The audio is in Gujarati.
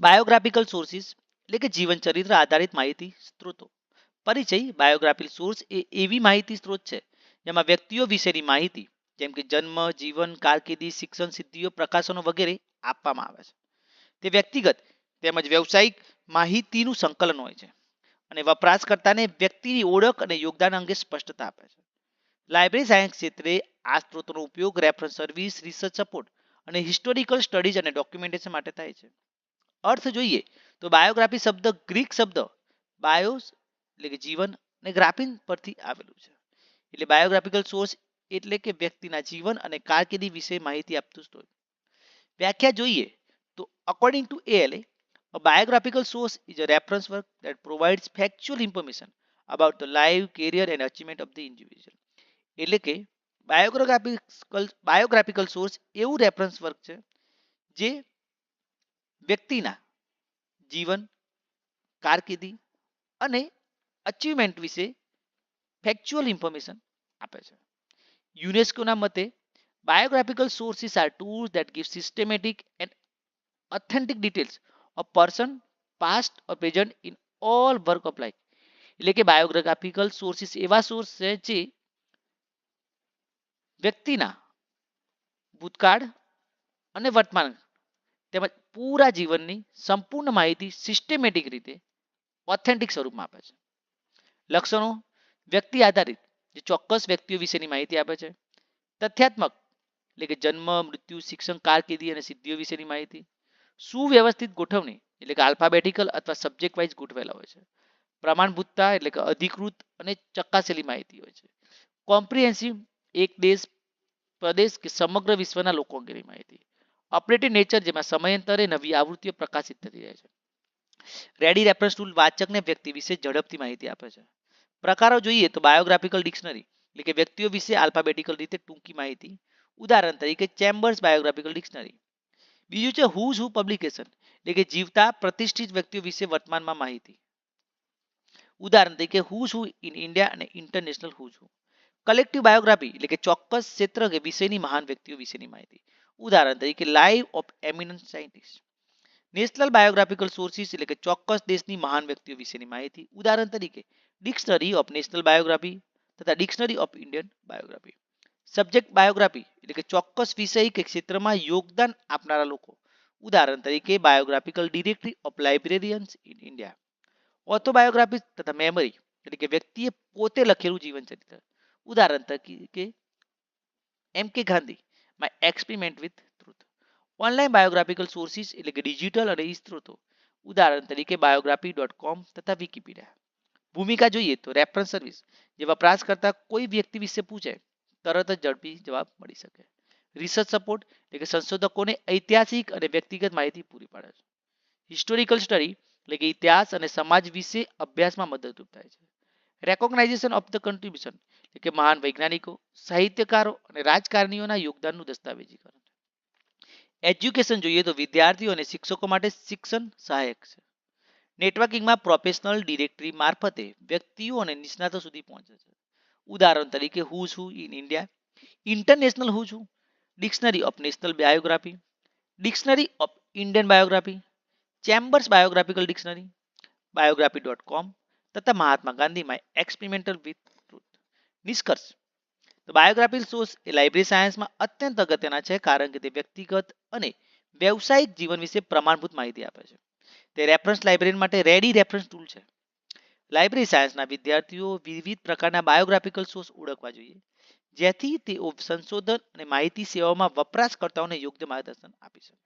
બાયોગ્રાફિકલ સોર્સિસ એટલે કે જીવન ચરિત્ર આધારિત માહિતી સ્ત્રોતો. પરિચય બાયોગ્રાફિકલ સોર્સ એ એવી માહિતી સ્ત્રોત છે, જેમાં વ્યક્તિઓ વિશેની માહિતી, જેમ કે જન્મ, જીવન, કારકિર્દી, શિક્ષણ સિદ્ધિઓ, પ્રકાશનો વગેરે આપવામાં આવે છે. તે વ્યક્તિગત તેમજ વ્યવસાયિક માહિતીનું સંકલન હોય છે અને વપરાશકર્તાને વ્યક્તિની ઓળખ અને યોગદાન અંગે સ્પષ્ટતા આપે છે. લાઇબ્રેરી સાયન્સ ક્ષેત્રે આ સ્ત્રોતોનો ઉપયોગ રેફરન્સ સર્વિસ રિસર્ચ સપોર્ટ અને હિસ્ટોરિકલ સ્ટડીઝ અને ડોક્યુમેન્ટેશન માટે થાય છે. અર્થ જોઈએ તો બાયોગ્રાફી શબ્દ ગ્રીક શબ્દ બાયોસ એટલે કે જીવન અને ગ્રાફિન પરથી આવેલું છે. એટલે બાયોગ્રાફિકલ સોર્સ એટલે કે વ્યક્તિના જીવન અને કારકિર્દી વિશે માહિતી આપતું સ્ત્રોત. વ્યાખ્યા જોઈએ તો according to ALA a biographical source is a reference work that provides factual information about the life career and achievement of the individual એટલે કે બાયોગ્રાફિકલ બાયોગ્રાફિકલ સોર્સ એવું રેફરન્સ વર્ક છે જે વ્યક્તિના જીવન કારકિર્દી અને અચીવમેન્ટ વિશે ફેક્ચ્યુઅલ ઇન્ફોર્મેશન આપે છે યુનેસ્કોના મતે biographical sources are tools that give systematic and authentic details of person past or present in all work of life એટલે કે બાયોગ્રાફિકલ સોર્સિસ એવા સોર્સ છે જે વ્યક્તિના ભૂતકાળ અને વર્તમાન તેમજ પૂરા જીવનની સંપૂર્ણ માહિતી સિસ્ટમેટિક રીતે ઓથેન્ટિક સ્વરૂપમાં આપે છે. લક્ષણો, વ્યક્તિ આધારિત, જે ચોક્કસ વ્યક્તિઓ વિશેની માહિતી આપે છે. તથ્યાત્મક, એટલે કે જન્મ, મૃત્યુ, શિક્ષણ, કારકિર્દી અને સિદ્ધિઓ વિશેની માહિતી. સુવ્યવસ્થિત ગોઠવણી, એટલે કે આલ્ફાબેટિકલ અથવા સબ્જેક્ટ વાઇઝ ગોઠવેલા હોય છે. પ્રમાણભૂતતા, એટલે કે અધિકૃત અને ચકાસેલી માહિતી હોય છે. કોમ્પ્રિહેન્સિવ એક દેશ, પ્રદેશ કે સમગ્ર વિશ્વના લોકો અંગેની માહિતી. અપડેટેડ નેચર જેમાં સમયાંતરે નવી આવૃત્તિઓ પ્રકાશિત થતી રહે છે. રેડી રેફરન્સ ટૂલ વાચકને વ્યક્તિ વિશે ઝડપથી માહિતી આપે છે. પ્રકારો જોઈએ તો બાયોગ્રાફિકલ ડિક્શનરી, એટલે કે વ્યક્તિઓ વિશે આલ્ફાબેટિકલ રીતે ટૂંકી માહિતી. ઉદાહરણ તરીકે ચેમ્બર્સ બાયોગ્રાફિકલ ડિક્શનરી. બીજું છે હુઝ હુ પબ્લિકેશન, એટલે કે જીવતા પ્રતિષ્ઠિત વ્યક્તિઓ વિશે વર્તમાનમાં માહિતી. ઉદાહરણ તરીકે હુઝ હુ ઇન ઇન્ડિયા અને international who's who. Collective biography, એટલે કે ચોક્કસ ક્ષેત્ર કે વિષયની મહાન વ્યક્તિઓ વિશેની માહિતી. ઉદાહરણ તરીકે life of eminent scientist national biographical sources એટલે કે ચોક્કસ દેશની મહાન વ્યક્તિઓ વિશેની માહિતી. ઉદાહરણ તરીકે ડિક્શનરી ઓફ નેશનલ બાયોગ્રાફી તથા dictionary of Indian biography subject biography એટલે કે ચોક્કસ વિષય કે ક્ષેત્રમાં યોગદાન આપનારા લોકો. ઉદાહરણ તરીકે biographical directory of librarians in India autobiography તથા મેમરી એટલે કે વ્યક્તિએ પોતે લખેલું જીવન ચરિત્ર ઉદાહરણ તરીકે M K Gandhi my experiment with truth online biographical sources એટલે કે ડિજિટલ અને ઈ સ્ત્રોતો ઉદાહરણ તરીકે બાયોગ્રાફી ડોટ કોમ તથા વિકીપીડિયા ભૂમિકા જોઈએ તો રેફરન્સ સર્વિસ જે વપરાશકર્તા કોઈ વ્યક્તિ વિશે પૂછે, તરત જ ઝડપી જવાબ મળી શકે. રિસર્ચ સપોર્ટ એટલે કે સંશોધકોને ઐતિહાસિક અને વ્યક્તિગત માહિતી પૂરી પાડે છે. હિસ્ટોરિકલ સ્ટડી એટલે કે ઇતિહાસ અને સમાજ વિશે અભ્યાસમાં મદદરૂપ થાય છે. રેકોગ્નાઇઝેશન ઓફ ધ કન્ટ્રીબ્યુશન એટલે કે મહાન વૈજ્ઞાનિકો, સાહિત્યકારો અને રાજકારણીઓના યોગદાનનું દસ્તાવેજીકરણ. એજ્યુકેશન જોઈએ તો વિદ્યાર્થીઓ અને શિક્ષકો માટે શિક્ષણ સહાયક છે. નેટવર્કિંગમાં પ્રોફેશનલ ડિરેક્ટરી મારફતે વ્યક્તિઓ અને નિષ્ણાતો સુધી પહોંચે છે. ઉદાહરણ તરીકે હું છું ઇન ઇન્ડિયા ઇન્ટરનેશનલ હું છું dictionary of national biography dictionary of Indian biography Chambers biographical dictionary biography dot com તથા Mahatma Gandhi my experimental with truth નિષ્કર્ષ. તો બાયોગ્રાફિકલ સોર્સ એ લાઇબ્રેરી સાયન્સમાં અત્યંત અગત્યના છે કારણ કે તે વ્યક્તિગત અને વ્યવસાયિક જીવન વિશે પ્રમાણભૂત માહિતી આપે છે. તે રેફરન્સ લાઇબ્રેરી માટે રેડી રેફરન્સ ટૂલ છે. લાઇબ્રેરી સાયન્સના વિદ્યાર્થીઓ વિવિધ પ્રકારના બાયોગ્રાફિકલ સોર્સ ઓળખવા જોઈએ, જેથી તેઓ સંશોધન અને માહિતી સેવાઓમાં વપરાશકર્તાઓને યોગ્ય માર્ગદર્શન આપી શકે.